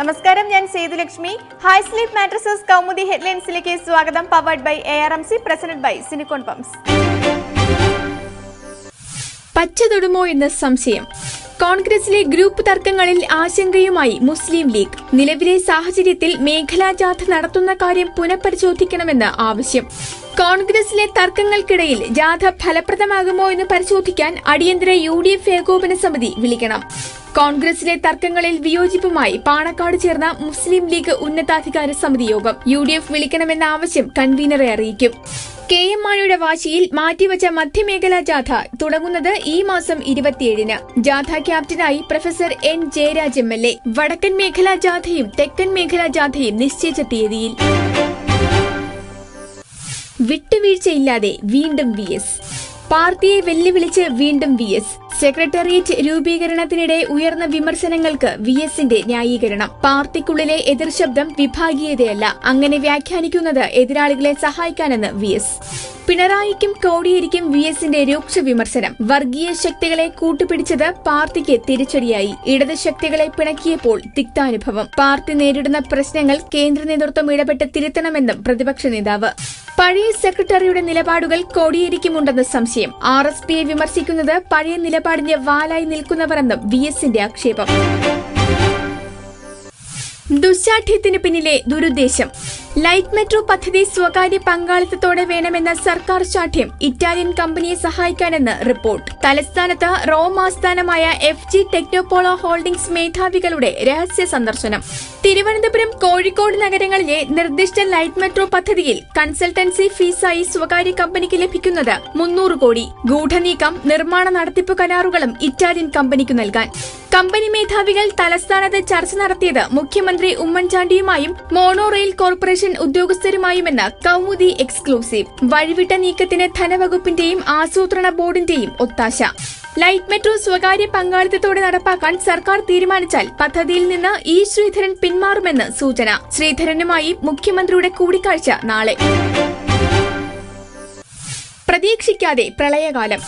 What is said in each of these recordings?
നമസ്കാരം ഞാൻ Sethulakshmi high sleep mattresses Kaumudi ഹെഡ്ലൈൻസിലേക്ക് സ്വാഗതം powered by A R M C presented by സിനിക്കോൺ pumps പച്ചതൊടുമോ എന്ന സംശയം. കോൺഗ്രസിലെ ഗ്രൂപ്പ് തർക്കങ്ങളിൽ ആശങ്കയുമായി മുസ്ലിം ലീഗ്. നിലവിലെ സാഹചര്യത്തിൽ മേഖലാ ജാഥ നടത്തുന്ന കാര്യം പുനഃപരിശോധിക്കണമെന്ന് ആവശ്യം. കോൺഗ്രസിലെ തർക്കങ്ങൾക്കിടയിൽ ജാഥ ഫലപ്രദമാകുമോ എന്ന് പരിശോധിക്കാൻ അടിയന്തര യു ഡി എഫ് ഏകോപന സമിതി വിളിക്കണം. കോൺഗ്രസിലെ തർക്കങ്ങളിൽ വിയോജിപ്പുമായി പാണക്കാട് ചേർന്ന മുസ്ലിം ലീഗ് ഉന്നതാധികാര സമിതി യോഗം യു ഡി എഫ് വിളിക്കണമെന്ന ആവശ്യം കൺവീനറെ അറിയിക്കും. കെ എം മാണിയുടെ വാശിയിൽ മാറ്റിവച്ച മധ്യമേഖലാ ജാഥ തുടങ്ങുന്നത് ഈ മാസം ഇരുപത്തിയേഴിന്. ജാഥ ക്യാപ്റ്റനായി professor N Jayaraj M L A. വടക്കൻ മേഖലാ ജാഥയും തെക്കൻ മേഖലാ ജാഥയും നിശ്ചയിച്ച തീയതിയിൽ. വിട്ടുവീഴ്ചയില്ലാതെ വീണ്ടും വി എസ്. പാർട്ടിയെ വെല്ലുവിളിച്ച് വീണ്ടും വി എസ്. സെക്രട്ടേറിയറ്റ് രൂപീകരണത്തിനിടെ ഉയർന്ന വിമർശനങ്ങൾക്ക് വി എസിന്റെ ന്യായീകരണം. പാർട്ടിക്കുള്ളിലെ എതിർശബ്ദം വിഭാഗീയതയല്ല. അങ്ങനെ വ്യാഖ്യാനിക്കുന്നത് എതിരാളികളെ സഹായിക്കാനെന്ന് വി എസ്. പിണറായിക്കും കോടിയേരിക്കും വി എസിന്റെ രൂക്ഷ വിമർശനം. വർഗീയ ശക്തികളെ കൂട്ടുപിടിച്ചത് പാർട്ടിക്ക് തിരിച്ചടിയായി. ഇടത് ശക്തികളെ പിണക്കിയപ്പോൾ തിക്താനുഭവം. പാർട്ടി നേരിടുന്ന പ്രശ്നങ്ങൾ കേന്ദ്ര നേതൃത്വം ഇടപെട്ട് തിരുത്തണമെന്നും പ്രതിപക്ഷ നേതാവ്. പഴയ സെക്രട്ടറിയുടെ നിലപാടുകൾ കോടിയേരിക്കുമുണ്ടെന്ന് സംശയം. ആർ എസ് പിയെ വിമർശിക്കുന്നത് പഴയ നിലപാടിന്റെ വാലായി നിൽക്കുന്നവരെന്നും വി എസിന്റെ ആക്ഷേപം. ദുശാഠ്യത്തിന് പിന്നിലെ ദുരുദ്ദേശം. ലൈറ്റ് മെട്രോ പദ്ധതി സ്വകാര്യ പങ്കാളിത്തത്തോടെ വേണമെന്ന സർക്കാർ ശാഠ്യം ഇറ്റാലിയൻ കമ്പനിയെ സഹായിക്കാനെന്ന് റിപ്പോർട്ട്. തലസ്ഥാനത്ത് റോം ആസ്ഥാനമായ എഫ് ജി ടെക്നോപോളോ ഹോൾഡിംഗ്സ് മേധാവികളുടെ രഹസ്യ സന്ദർശനം. തിരുവനന്തപുരം കോഴിക്കോട് നഗരങ്ങളിലെ നിർദ്ദിഷ്ട ലൈറ്റ് മെട്രോ പദ്ധതിയിൽ കൺസൾട്ടൻസി ഫീസായി സ്വകാര്യ കമ്പനിക്ക് ലഭിക്കുന്നത് മുന്നൂറ് കോടി. ഗൂഢനീക്കം നിർമ്മാണ നടത്തിപ്പ് കരാറുകളും ഇറ്റാലിയൻ കമ്പനിക്ക് നൽകാൻ. കമ്പനി മേധാവികൾ തലസ്ഥാനത്ത് ചർച്ച നടത്തിയത് മുഖ്യമന്ത്രി ഉമ്മൻചാണ്ടിയുമായും മോണോ റെയിൽ കോർപ്പറേഷൻ ഉദ്യോഗസ്ഥരുമായുമെന്ന് കൗമുദി എക്സ്ക്ലൂസീവ്. വഴിവിട്ട നീക്കത്തിന് ധനവകുപ്പിന്റെയും ആസൂത്രണ ബോർഡിന്റെയും ഒത്താശ. ലൈറ്റ് മെട്രോ സ്വകാര്യ പങ്കാളിത്തത്തോടെ നടപ്പാക്കാൻ സർക്കാർ തീരുമാനിച്ചാൽ പദ്ധതിയിൽ നിന്ന് ഇ ശ്രീധരൻ പിന്മാറുമെന്ന് സൂചന. ശ്രീധരനുമായി മുഖ്യമന്ത്രിയുടെ കൂടിക്കാഴ്ച നാളെ. പ്രതീക്ഷിക്കാതെ പ്രളയകാലം.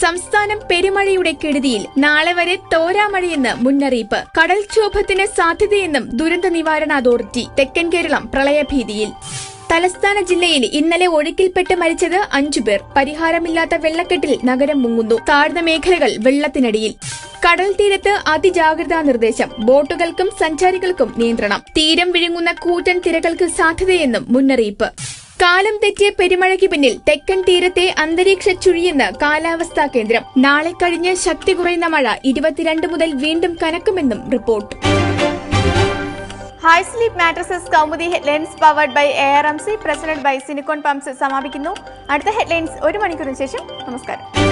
സംസ്ഥാനം പെരുമഴയുടെ കെടുതിയിൽ നാളെ വരെ തോരാമഴയെന്ന് മുന്നറിയിപ്പ്. കടൽക്ഷോഭത്തിന് സാധ്യതയെന്നും ദുരന്ത നിവാരണ അതോറിറ്റി തെക്കൻ കേരളം പ്രളയഭീതിയിൽ. തലസ്ഥാന ജില്ലയിൽ ഇന്നലെ ഒഴുക്കിൽപ്പെട്ട് മരിച്ചത് അഞ്ചുപേർ പരിഹാരമില്ലാത്ത വെള്ളക്കെട്ടിൽ നഗരം മുങ്ങുന്നു. താഴ്ന്ന മേഖലകൾ വെള്ളത്തിനടിയിൽ. കടൽ തീരത്ത് അതിജാഗ്രതാ നിർദ്ദേശം. ബോട്ടുകൾക്കും സഞ്ചാരികൾക്കും നിയന്ത്രണം. തീരം വിഴുങ്ങുന്ന കൂറ്റൻ തിരകൾക്ക് സാധ്യതയെന്നും മുന്നറിയിപ്പ്. കാലം തെറ്റിയ പെരുമഴയ്ക്ക് പിന്നിൽ തെക്കൻ തീരത്തെ അന്തരീക്ഷ ചുഴിയെന്ന് കാലാവസ്ഥാ കേന്ദ്രം. നാളെ കഴിഞ്ഞ് ശക്തി കുറയുന്ന മഴ ഇരുപത്തിരണ്ട് മുതൽ വീണ്ടും കനക്കുമെന്നും report. High sleep mattresses Kaumudi headlines powered by A R M C presented by സിനിക്കോൺ pumps സമാപിക്കുന്നു. അടുത്ത ഹെഡ്ലൈൻസ് ഒരു മണിക്കൂറിന് ശേഷം. നമസ്കാരം.